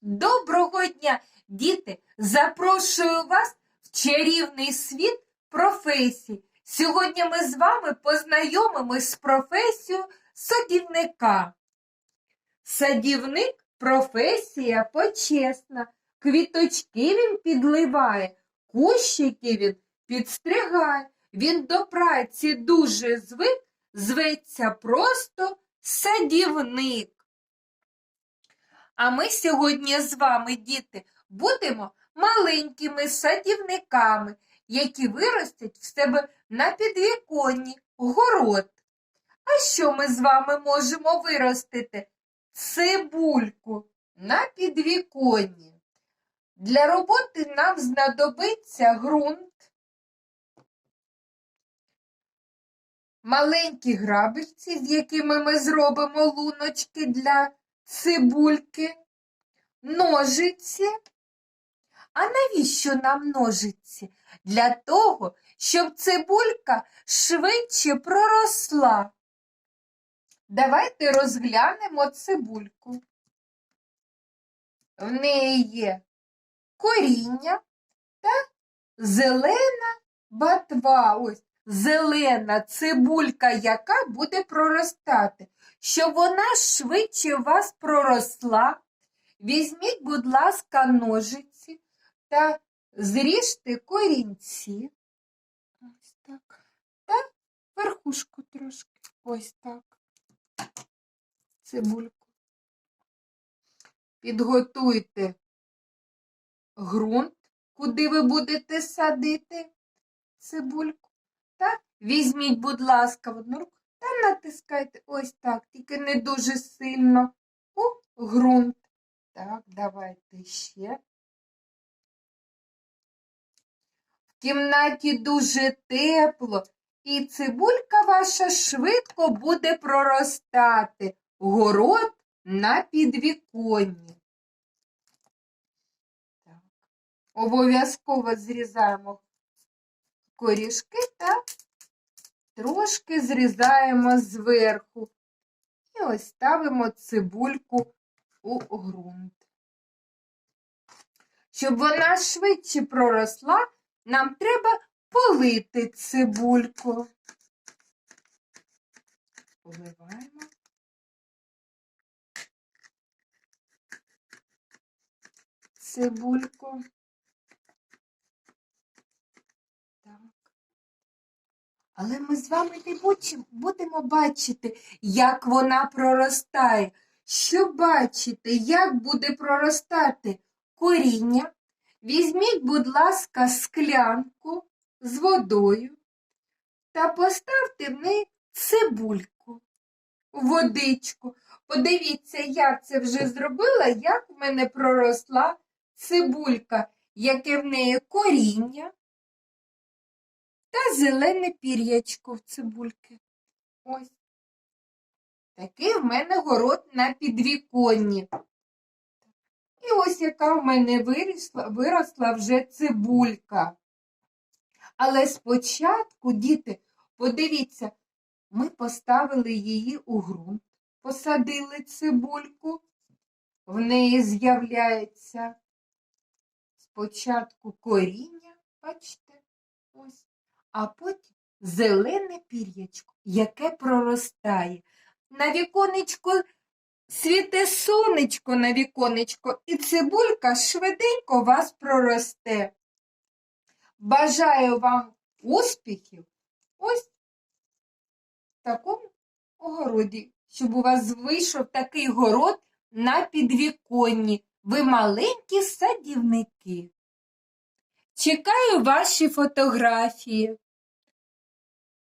Доброго дня, діти! Запрошую вас в чарівний світ професій. Сьогодні ми з вами познайомимось з професією садівника. Садівник професія почесна. Квіточки він підливає, кущики він підстригає. Він до праці дуже звик, зветься просто садівник. А ми сьогодні з вами, діти, будемо маленькими садівниками, які виростять в себе на підвіконні город. А що ми з вами можемо виростити? Цибульку на підвіконні. Для роботи нам знадобиться ґрунт, маленькі грабельці, з якими ми зробимо луночки для цибульки, ножиці. А навіщо нам ножиці? Для того, щоб цибулька швидше проросла. Давайте розглянемо цибульку. В неї є коріння та зелена батва. Ось зелена цибулька, яка буде проростати. Щоб вона швидше у вас проросла, візьміть, будь ласка, ножиці та зріжте корінці. Ось так. Та верхушку трошки. Ось так. Цибульку. Підготуйте ґрунт, куди ви будете садити цибульку. Так, візьміть, будь ласка, в одну руку та натискайте ось так, тільки не дуже сильно у ґрунт. Так, давайте ще. В кімнаті дуже тепло, і цибулька ваша швидко буде проростати. Город на підвіконні. Так. Обов'язково зрізаємо корішки та трошки зрізаємо зверху. І ось ставимо цибульку у ґрунт. Щоб вона швидше проросла, нам треба полити цибульку. Поливаємо. Цибульку. Але ми з вами не будемо бачити, як вона проростає. Щоб бачити, як буде проростати коріння, візьміть, будь ласка, склянку з водою та поставте в неї цибульку, водичку. Подивіться, я це вже зробила, як в мене проросла цибулька, яке в неї коріння та зелене пір'ячко в цибульки. Ось. Такий в мене город на підвіконні. І ось яка в мене виросла, виросла вже цибулька. Але спочатку, діти, подивіться, ми поставили її у ґрунт, посадили цибульку, в неї з'являється спочатку коріння, бачите, ось, а потім зелене пір'ячко, яке проростає. На віконечко світе сонечко на віконечко, і цибулька швиденько вас проросте. Бажаю вам успіхів ось в такому огороді, щоб у вас вийшов такий город на підвіконні. Ви маленькі садівники. Чекаю ваші фотографії.